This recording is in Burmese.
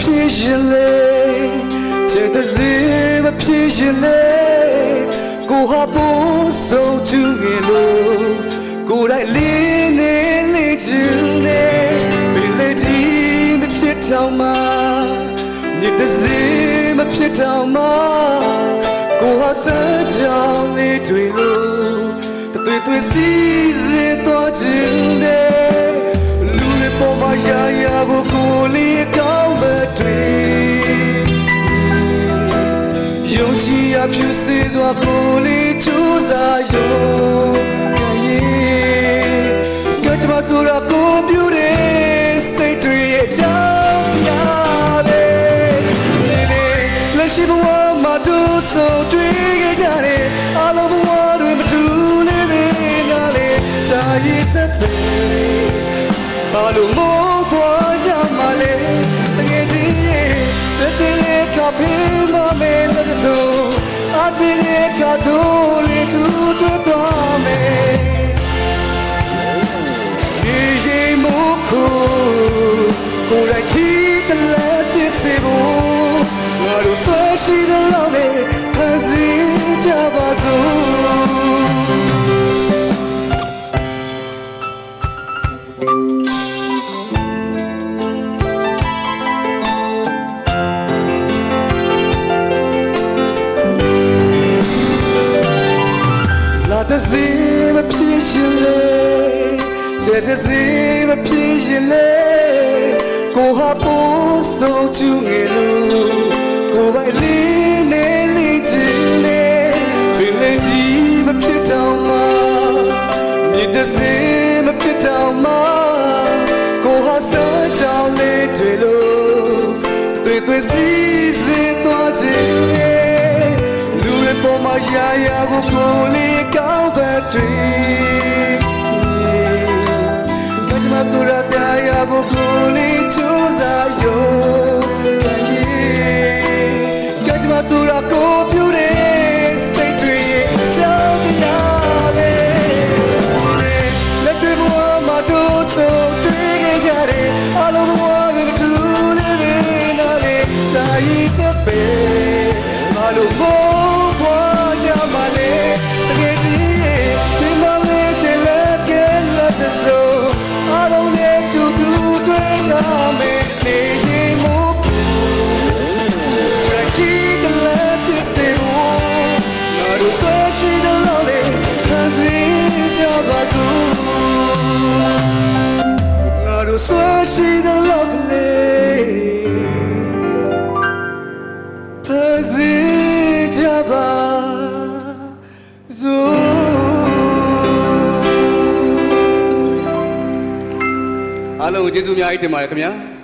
ဖြစ်ရင်လေတဲ့တဲ့စီမဖြစ်ရင်လေကိုဟာပိုးဆုံးချူငယ်လို့ကိုယ်တိုင်လေးနေလေးချင်နေဘယ်လေကြီးမဖြစ်တော့မှညစ်တဲ့စီမဖြစ်တော့မှကိုဟာစကြောင်လေးတွေလို့တသွေးသွေးစီစဉ် ဖြူစေစွာကိုလေးချူစားရုံကရဲ့ကြကြမဆိုရကိုပြူတဲ့စိတ်တွေရဲ့ချောင်းရပဲလေးလေးလက်ရှိဘဝမှာတို့ဆုံးတွေ့ခဲ့ကြတယ်အလုံးဘဝတွေမတူနေပြီနားလေဒါရေးစက်ပဲဘာလို့မို့ပွားကြမှာလဲတကယ်ကြီးရဲ့တကယ်လေးကဖေးမမဲလို့ဆိုအပင်းလေးကတို့လေးတူတွေ့သွားမယ်ဒီရင်မို့ခုကိုယ်တိုင်ချီတလ က်ချစ်စေဖို့ငါတို့ဆွဲရှိတဲ့လောက်နဲ့ တဲ့စီမဖြစ်ရှင်လေတဲ့တဲ့စီမဖြစ်ရှင်လေကိုဟာပိုးဆုံးချူငယ်လို့ကိုပိုင်လေးနေလေးချင်နေပင်လေးကြီးမဖြစ်တော့မှမြစ်တဲ့စီမဖြစ်တော့မှကိုဟာစကြောင်လေးတွေလို့တွေ့တွေ့စီ ရာရာကိုကိုလေးကောင်းပဲတွေ့ကကြမဆိုရတရားကိုကိုလေးချူစားရုံကရဲ့ကကြမဆိုရ Naru swashi the lole Kazi jabazu အားလုံးကိုကျေးဇူးအများကြီးတင်ပါတယ်ခင်ဗျာ